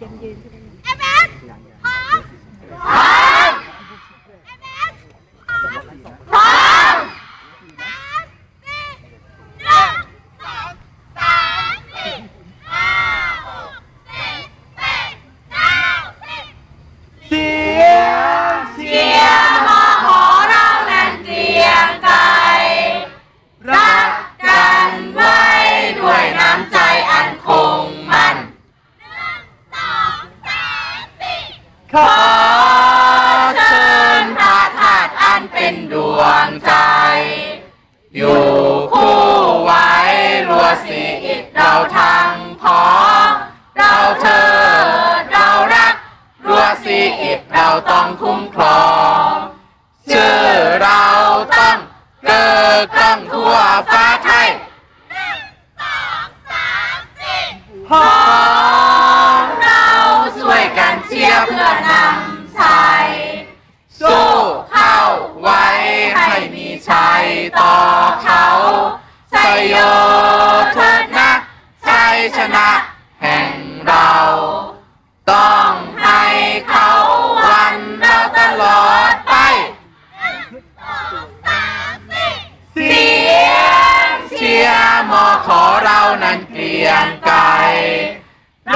em em เราต้องคุ้มครองชื่อเราต้องเกิดกั้งทั่วฟ้าไทยหนึ่งสองสามสี่พอเราช่วยกันเชียร์เพื่อนำชัยสู้เข้าไว้ให้มีชัยต่อเขาใจโย ขอเรานั้นเกลียงไกล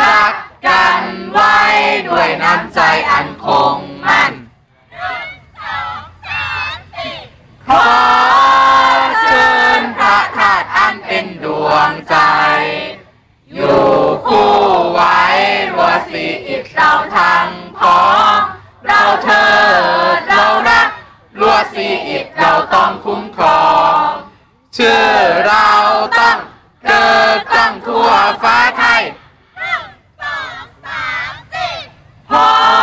รักกันไว้ด้วยน้ำใจอันคงมั่นขอเชิญพระธาตุอันเป็นดวงใจ อยู่คู่ไว้รัวสีอิดเราทางพอเราเธอเรารักรัวสีอิดเราต้องคุ้มครองชื่อเราตั้ง อกล้องทั่วฟ้าไทยหนึ่งสองสามสี่หก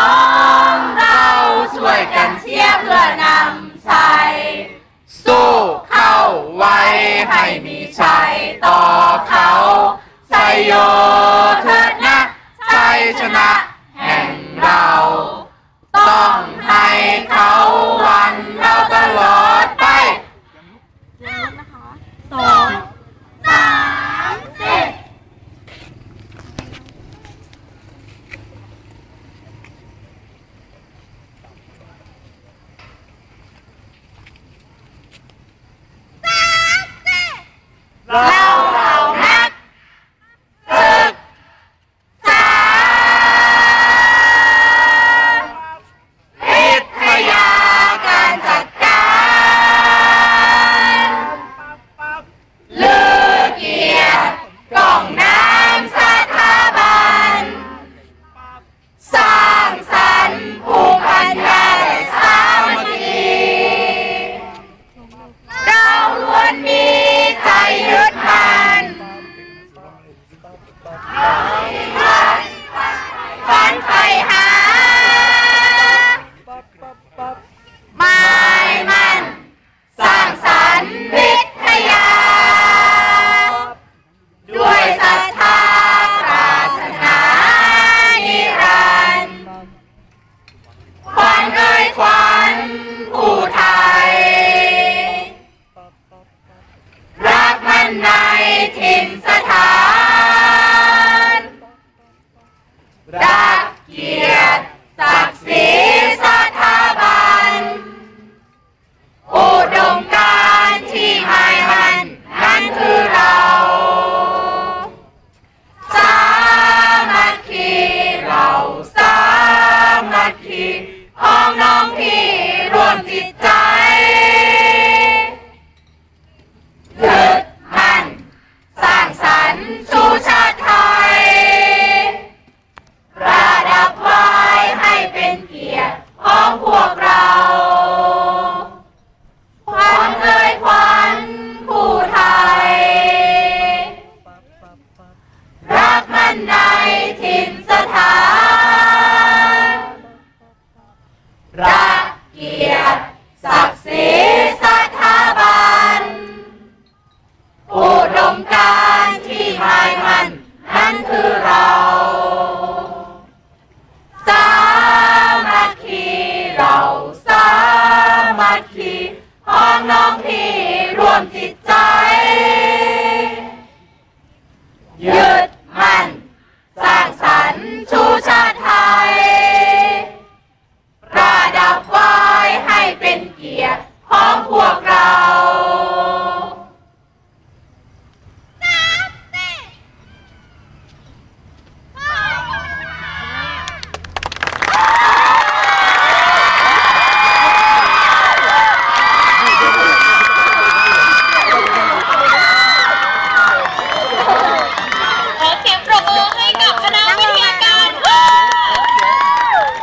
Bye. Nam